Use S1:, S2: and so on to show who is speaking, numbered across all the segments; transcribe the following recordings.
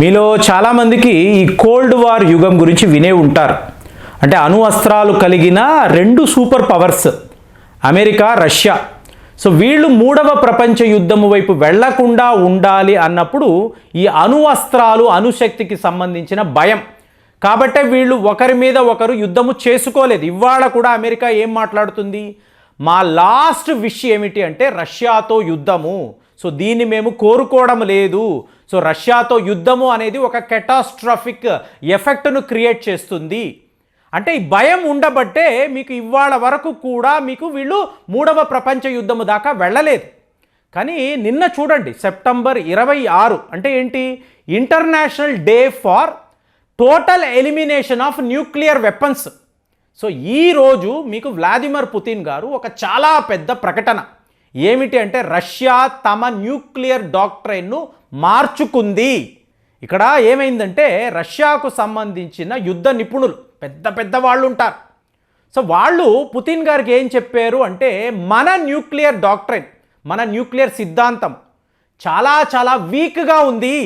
S1: మీలో చాలామందికి ఈ కోల్డ్ వార్ యుగం గురించి వినే ఉంటారు. అంటే అణు అస్త్రాలు కలిగిన రెండు super powers America Russia. So వీళ్ళు మూడవ ప్రపంచ యుద్ధము వైపు వెళ్ళకుండా ఉండాలి అన్నప్పుడు ఈ అణు అస్త్రాలు అణుశక్తికి సంబంధించిన భయం. కాబట్టే వీళ్ళు ఒకరి మీద ఒకరు యుద్ధము చేసుకోలేదు. ఇవాళ కూడా అమెరికా ఏం మాట్లాడుతుంది? మా లాస్ట్ విష్ ఏమిటి అంటే రష్యాతో యుద్ధము. సో దీన్ని మేము కోరుకోవడం లేదు. సో రష్యాతో యుద్ధము అనేది ఒక కెటాస్ట్రాఫిక్ ఎఫెక్ట్ను క్రియేట్ చేస్తుంది. అంటే ఈ భయం ఉండబట్టే మీకు ఇవాళ వరకు కూడా మీకు వీళ్ళు మూడవ ప్రపంచ యుద్ధము దాకా వెళ్ళలేదు. కానీ నిన్న చూడండి సెప్టెంబర్ ఇరవై ఆరు అంటే ఏంటి? International day for total elimination of nuclear weapons so ఈరోజు మీకు వ్లాదిమిర్ పుతిన్ గారు ఒక చాలా పెద్ద ప్రకటన. ఏమిటి అంటే రష్యా తమ న్యూక్లియర్ డాక్ట్రైన్ను మార్చుకుంది. ఇక్కడ ఏమైందంటే రష్యాకు సంబంధించిన యుద్ధ నిపుణులు పెద్ద పెద్ద వాళ్ళు ఉంటారు సో వాళ్ళు పుతిన్ గారికి ఏం చెప్పారు అంటే మన న్యూక్లియర్ డాక్టరేట్ మన న్యూక్లియర్ సిద్ధాంతం చాలా చాలా వీక్గా ఉంది.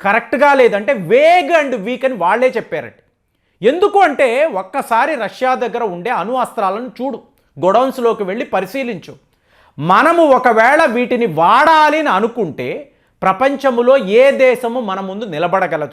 S1: కరెక్ట్గా లేదంటే వేగ్ అండ్ వీక్ అని వాళ్ళే చెప్పారండి. ఎందుకు అంటే ఒక్కసారి రష్యా దగ్గర ఉండే అణు అస్త్రాలను చూడు గొడౌన్స్లోకి వెళ్ళి పరిశీలించు. మనము ఒకవేళ వీటిని వాడాలి అని అనుకుంటే ప్రపంచములో ఏ దేశము మన ముందు నిలబడగలదు?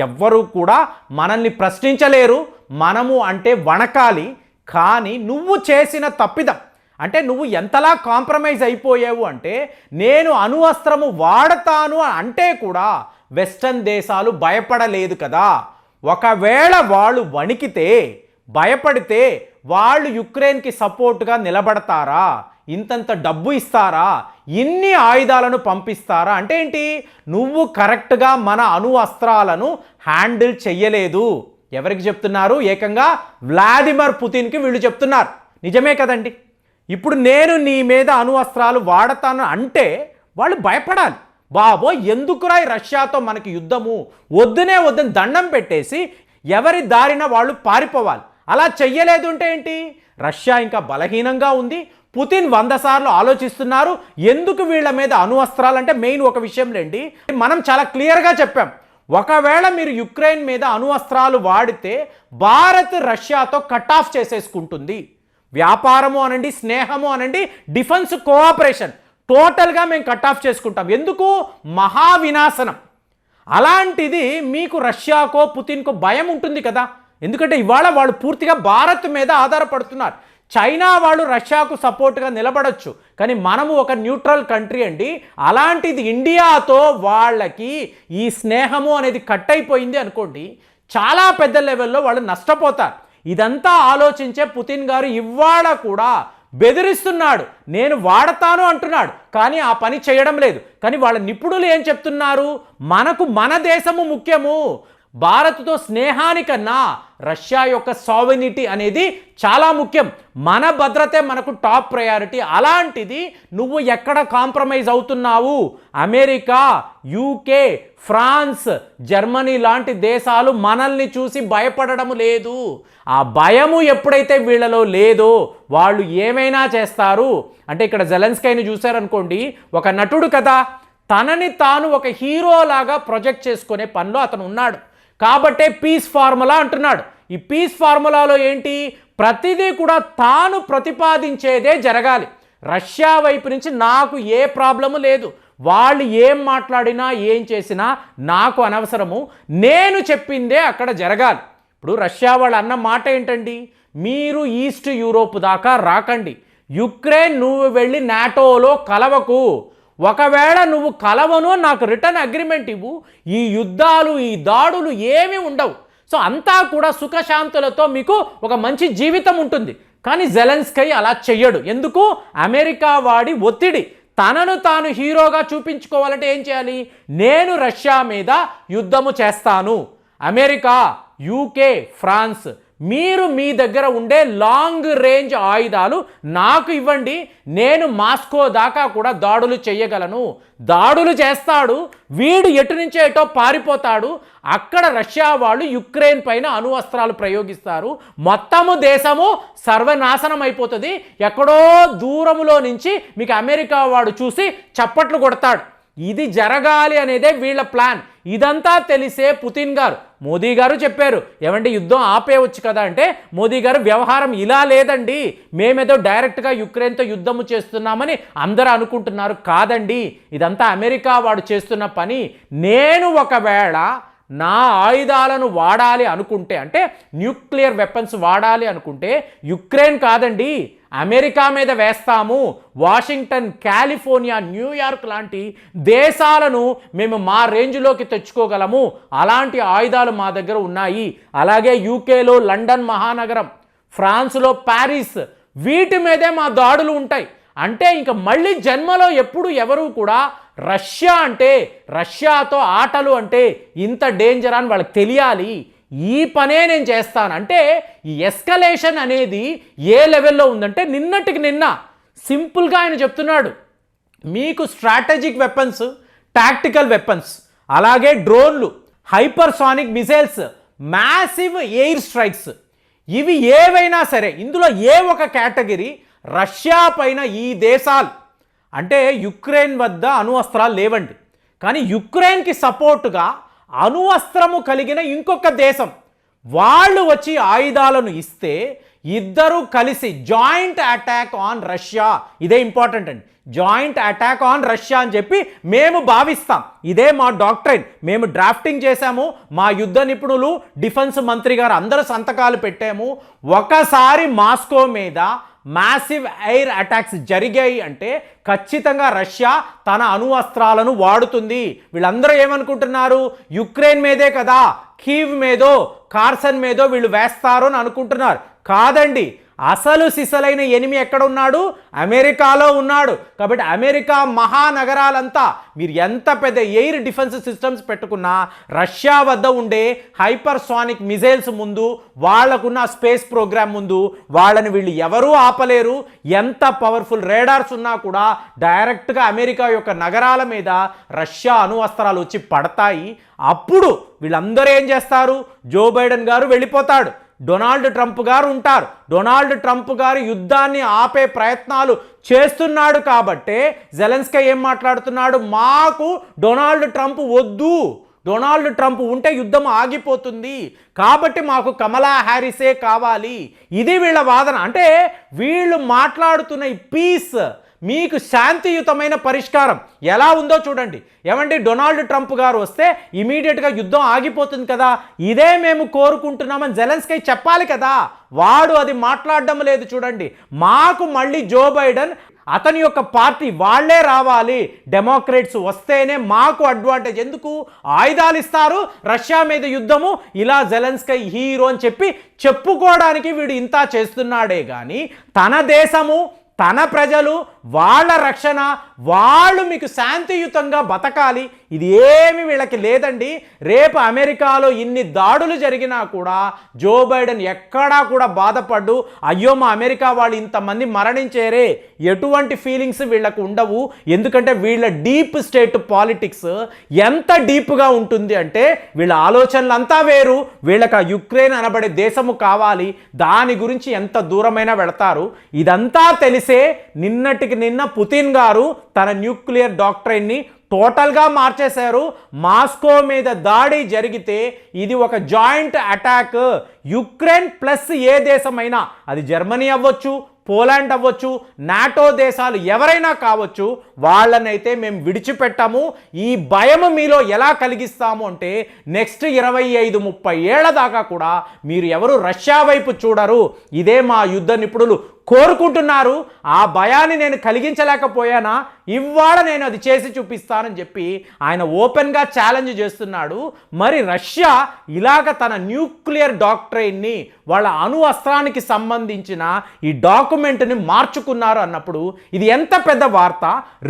S1: ఎవ్వరూ కూడా మనల్ని ప్రశ్నించలేరు. మనము అంటే వణకాలి. కానీ నువ్వు చేసిన తప్పిదం. అంటే నువ్వు ఎంతలా కాంప్రమైజ్ అయిపోయావు అంటే నేను అణువస్త్రము వాడతాను అంటే కూడా వెస్టర్న్ దేశాలు భయపడలేదు కదా. ఒకవేళ వాళ్ళు వణికితే భయపడితే వాళ్ళు యుక్రెయిన్కి సపోర్ట్గా నిలబడతారా? ఇంతంత డబ్బు ఇస్తారా? ఇన్ని ఆయుధాలను పంపిస్తారా? అంటే ఏంటి? నువ్వు కరెక్ట్గా మన అణు అస్త్రాలను హ్యాండిల్ చెయ్యలేదు. ఎవరికి చెప్తున్నారు? ఏకంగా వ్లాదిమిర్ పుతిన్కి వీళ్ళు చెప్తున్నారు. నిజమే కదండి. ఇప్పుడు నేను నీ మీద అణు అస్త్రాలు వాడతాను అంటే వాళ్ళు భయపడాలి. బాబో ఎందుకురా రష్యాతో మనకి యుద్ధము? వద్దునే వద్దని దండం పెట్టేసి ఎవరి దారిన వాళ్ళు పారిపోవాలి. అలా చెయ్యలేదు అంటే ఏంటి? రష్యా ఇంకా బలహీనంగా ఉంది. పుతిన్ వంద సార్లు ఆలోచిస్తున్నారు. ఎందుకు వీళ్ళ మీద అణువస్త్రాలు అంటే మెయిన్ ఒక విషయం లేండి. మనం చాలా క్లియర్గా చెప్పాం. ఒకవేళ మీరు యుక్రెయిన్ మీద అణువస్త్రాలు వాడితే భారత్ రష్యాతో కట్ ఆఫ్ చేసేసుకుంటుంది. వ్యాపారము అనండి స్నేహము అనండి డిఫెన్స్ కోఆపరేషన్. టోటల్గా మేము కట్ ఆఫ్ చేసుకుంటాం. ఎందుకు? మహావినాశనం. అలాంటిది మీకు రష్యాకో పుతిన్కో భయం ఉంటుంది కదా. ఎందుకంటే ఇవాళ వాళ్ళు పూర్తిగా భారత్ మీద ఆధారపడుతున్నారు. చైనా వాళ్ళు రష్యాకు సపోర్ట్గా నిలబడొచ్చు. కానీ మనము ఒక న్యూట్రల్ కంట్రీ అండి. అలాంటిది ఇండియాతో వాళ్ళకి ఈ స్నేహము అనేది కట్ అయిపోయింది అనుకోండి చాలా పెద్ద లెవెల్లో వాళ్ళు నష్టపోతారు. ఇదంతా ఆలోచించే పుతిన్ గారు ఇవాళ కూడా బెదిరిస్తున్నాడు. నేను వాడతాను అంటున్నాడు కానీ ఆ పని చేయడం లేదు. కానీ వాళ్ళ నిపుణులు ఏం చెప్తున్నారు? మనకు మన దేశము ముఖ్యము. భారత్తో స్నేహానికన్నా రష్యా యొక్క సావెనిటీ అనేది చాలా ముఖ్యం. మన భద్రతే మనకు టాప్ ప్రయారిటీ. అలాంటిది నువ్వు ఎక్కడ కాంప్రమైజ్ అవుతున్నావు? అమెరికా యూకే ఫ్రాన్స్ జర్మనీ లాంటి దేశాలు మనల్ని చూసి భయపడడం లేదు. ఆ భయము ఎప్పుడైతే వీళ్ళలో లేదో వాళ్ళు ఏమైనా చేస్తారు? అంటే ఇక్కడ జెలెన్స్కైని చూశారనుకోండి ఒక నటుడు కదా తనని తాను ఒక హీరోలాగా ప్రొజెక్ట్ చేసుకునే పనిలో అతను ఉన్నాడు కాబట్టే పీస్ ఫార్ములా అంటున్నాడు. ఈ పీస్ ఫార్ములాలో ఏంటి? ప్రతిదీ కూడా తాను ప్రతిపాదించేదే జరగాలి. రష్యా వైపు నుంచి నాకు ఏ ప్రాబ్లము లేదు. వాళ్ళు ఏం మాట్లాడినా ఏం చేసినా నాకు అనవసరము. నేను చెప్పిందే అక్కడ జరగాలి. ఇప్పుడు రష్యా వాళ్ళు అన్న మాట ఏంటండి? మీరు ఈస్ట్ యూరోప్ దాకా రాకండి. యుక్రెయిన్ నువ్వు వెళ్ళి నాటోలో కలవకు. ఒకవేళ నువ్వు కలవను నాకు రిటర్న్ అగ్రిమెంట్ ఇవ్వు ఈ యుద్ధాలు ఈ దాడులు ఏమీ ఉండవు. సో అంతా కూడా సుఖశాంతులతో మీకు ఒక మంచి జీవితం ఉంటుంది. కానీ జెలెన్స్కై అలా చెయ్యడు. ఎందుకు? అమెరికా వాడి ఒత్తిడి. తనను తాను హీరోగా చూపించుకోవాలంటే ఏం చేయాలి? నేను రష్యా మీద యుద్ధము చేస్తాను. అమెరికా యూకే ఫ్రాన్స్ మీరు మీ దగ్గర ఉండే లాంగ్ రేంజ్ ఆయుధాలు నాకు ఇవ్వండి నేను మాస్కో దాకా కూడా దాడులు చేయగలను. దాడులు చేస్తాడు వీడు ఎటు నుంచో ఎటో పారిపోతాడు అక్కడ రష్యా వాళ్ళు యుక్రెయిన్ పైన అణువస్త్రాలు ప్రయోగిస్తారు. మొత్తము దేశము సర్వనాశనం అయిపోతుంది. ఎక్కడో దూరములో నుంచి మీకు అమెరికా వాడు చూసి చప్పట్లు కొడతాడు. ఇది జరగాలి అనేదే వీళ్ళ ప్లాన్. ఇదంతా తెలిసే పుతిన్ గారు. మోదీ గారు చెప్పారు. ఏమంటే యుద్ధం ఆపేయవచ్చు కదా అంటే మోదీ గారు వ్యవహారం ఇలా లేదండి. మేమేదో డైరెక్ట్గా యుక్రెయిన్తో యుద్ధము చేస్తున్నామని అందరూ అనుకుంటున్నారు. కాదండి ఇదంతా అమెరికా వాడు చేస్తున్న పని. నేను ఒకవేళ నా ఆయుధాలను వాడాలి అనుకుంటే అంటే న్యూక్లియర్ వెపన్స్ వాడాలి అనుకుంటే యుక్రెయిన్ కాదండి అమెరికా మీద వేస్తాము వాషింగ్టన్ కాలిఫోర్నియా న్యూయార్క్ లాంటి దేశాలను మేము మా రేంజ్లోకి తెచ్చుకోగలము. అలాంటి ఆయుధాలు మా దగ్గర ఉన్నాయి. అలాగే యూకేలో లండన్ మహానగరం ఫ్రాన్స్లో ప్యారిస్ వీటి మీదే మా దాడులు ఉంటాయి. అంటే ఇంక మళ్ళీ జన్మలో ఎప్పుడు ఎవరు కూడా రష్యా అంటే రష్యాతో ఆటలు అంటే ఇంత డేంజర్ అని వాళ్ళకి తెలియాలి. ఈ పనే నేను చేస్తాను. అంటే ఈ ఎస్కలేషన్ అనేది ఏ లెవెల్లో ఉందంటే నిన్నటికి నిన్న సింపుల్గా ఆయన చెప్తున్నాడు. మీకు స్ట్రాటజిక్ వెపన్స్ టాక్టికల్ వెపన్స్ అలాగే డ్రోన్లు hypersonic missiles massive air strikes ఇవి ఏవైనా సరే ఇందులో ఏ ఒక కేటగిరీ రష్యా పైన ఈ దేశాలు అంటే యుక్రెయిన్ వద్ద అణు అస్త్రాలు లేవండి. కానీ యుక్రెయిన్కి సపోర్టుగా అణు అస్త్రము కలిగిన ఇంకొక దేశం వాళ్ళు వచ్చి ఆయుధాలను ఇస్తే ఇద్దరు కలిసి జాయింట్ అటాక్ ఆన్ రష్యా. ఇదే ఇంపార్టెంట్ అండి. జాయింట్ అటాక్ ఆన్ రష్యా అని చెప్పి మేము భావిస్తాం. ఇదే మా డాక్టరైన్. మేము డ్రాఫ్టింగ్ చేశాము. మా యుద్ధ నిపుణులు డిఫెన్స్ మంత్రి గారు అందరూ సంతకాలు పెట్టాము. ఒకసారి మాస్కో మీద మ్యాసివ్ ఎయిర్ అటాక్స్ జరిగాయి అంటే ఖచ్చితంగా రష్యా తన అణు అస్త్రాలను వాడుతుంది. వీళ్ళందరూ ఏమనుకుంటున్నారు? యుక్రెయిన్ మీదే కదా. కీవ్ మీదో కార్సన్ మీదో వీళ్ళు వేస్తారు అని అనుకుంటున్నారు. కాదండి. అసలు సిసలైన ఎనిమి ఎక్కడ ఉన్నాడు అమెరికాలో ఉన్నాడు. కాబట్టి అమెరికా మహానగరాలంతా మీరు ఎంత పెద్ద ఎయిర్ డిఫెన్స్ సిస్టమ్స్ పెట్టుకున్నా రష్యా వద్ద ఉండే హైపర్సానిక్ మిజైల్స్ ముందు వాళ్ళకున్న స్పేస్ ప్రోగ్రామ్ ముందు వాళ్ళని వీళ్ళు ఎవరూ ఆపలేరు. ఎంత పవర్ఫుల్ రేడార్స్ ఉన్నా కూడా డైరెక్ట్గా అమెరికా యొక్క నగరాల మీద రష్యా అణువస్త్రాలు వచ్చి పడతాయి. అప్పుడు వీళ్ళందరూ ఏం చేస్తారు? జో బైడెన్ గారు వెళ్ళిపోతాడు. డొనాల్డ్ ట్రంప్ గారు ఉంటారు. డొనాల్డ్ ట్రంప్ గారు యుద్ధాన్ని ఆపే ప్రయత్నాలు చేస్తున్నాడు కాబట్టే జెలెన్స్కే ఏం మాట్లాడుతున్నాడు? మాకు డొనాల్డ్ ట్రంప్ వద్దు. డొనాల్డ్ ట్రంప్ ఉంటే యుద్ధం ఆగిపోతుంది. కాబట్టి మాకు కమలా హ్యారిసే కావాలి. ఇది వీళ్ళ వాదన. అంటే వీళ్ళు మాట్లాడుతున్న ఈ పీస్ మీకు శాంతియుతమైన పరిష్కారం ఎలా ఉందో చూడండి. ఏమండి? డొనాల్డ్ ట్రంప్ గారు వస్తే ఇమీడియట్గా యుద్ధం ఆగిపోతుంది కదా. ఇదే మేము కోరుకుంటున్నామని జెలెన్స్కై చెప్పాలి కదా. వాడు అది మాట్లాడడం లేదు చూడండి. మాకు మళ్ళీ జో బైడెన్ అతని యొక్క పార్టీ వాళ్ళే రావాలి. డెమోక్రేట్స్ వస్తేనే మాకు అడ్వాంటేజ్. ఎందుకు? ఆయుధాలు ఇస్తారు. రష్యా మీద యుద్ధము. ఇలా జెలెన్స్కై హీరో అని చెప్పి చెప్పుకోవడానికి వీడు ఇంత చేస్తున్నాడే కానీ తన దేశము తన ప్రజలు వాళ్ళ రక్షణ వాళ్ళు మీకు శాంతియుతంగా బతకాలి. ఇది ఏమి వీళ్ళకి లేదండి. రేపు అమెరికాలో ఇన్ని దాడులు జరిగినా కూడా జో బైడెన్ ఎక్కడా కూడా బాధపడ్డు అయ్యో మా అమెరికా వాళ్ళు ఇంతమంది మరణించేరే. ఎటువంటి ఫీలింగ్స్ వీళ్ళకు ఉండవు. ఎందుకంటే వీళ్ళ డీప్ స్టేట్ పాలిటిక్స్ ఎంత డీప్గా ఉంటుంది అంటే వీళ్ళ ఆలోచనలంతా వేరు. వీళ్ళకి ఆ యుక్రెయిన్ అనబడే దేశము కావాలి. దాని గురించి ఎంత దూరమైనా వెళతారు. ఇదంతా తెలిసి నిన్నటికి నిన్న పుతిన్ గారు తన న్యూక్లియర్ డాక్టరైన్ని టోటల్గా మార్చేశారు. మాస్కో మీద దాడి జరిగితే ఇది ఒక జాయింట్ అటాక్. యుక్రెయిన్ ప్లస్ ఏ దేశమైనా అది జర్మనీ అవ్వచ్చు పోలాండ్ అవ్వచ్చు నాటో దేశాలు ఎవరైనా కావచ్చు వాళ్ళనైతే మేము విడిచిపెట్టాము. ఈ భయం మీలో ఎలా కలిగిస్తాము అంటే నెక్స్ట్ ఇరవై ఐదు ముప్పై ఏళ్ళ దాకా కూడా మీరు ఎవరు రష్యా వైపు చూడరు. ఇదే మా యుద్ధ నిపుణులు కోరుకుంటున్నారు. ఆ భయాన్ని నేను కలిగించలేకపోయానా? ఇవాళ నేను అది చేసి చూపిస్తానని చెప్పి ఆయన ఓపెన్గా ఛాలెంజ్ చేస్తున్నాడు. మరి రష్యా ఇలాగ తన న్యూక్లియర్ డాక్టరైన్ని వాళ్ళ అణు అస్త్రానికి సంబంధించిన ఈ డాక్యుమెంట్ డాక్యుమెంట్ని మార్చుకున్నారు అన్నప్పుడు ఇది ఎంత పెద్ద వార్త?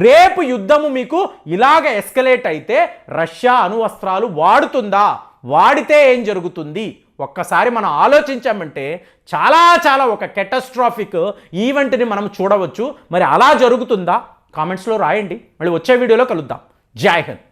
S1: రేపు యుద్ధము మీకు ఇలాగ ఎస్కలేట్ అయితే రష్యా అణువస్త్రాలు వాడుతుందా? వాడితే ఏం జరుగుతుంది? ఒక్కసారి మనం ఆలోచించామంటే చాలా చాలా ఒక కెటస్ట్రాఫిక్ ఈవెంట్ని మనం చూడవచ్చు. మరి అలా జరుగుతుందా? కామెంట్స్లో రాయండి. మళ్ళీ వచ్చే వీడియోలో కలుద్దాం. జై హింద్.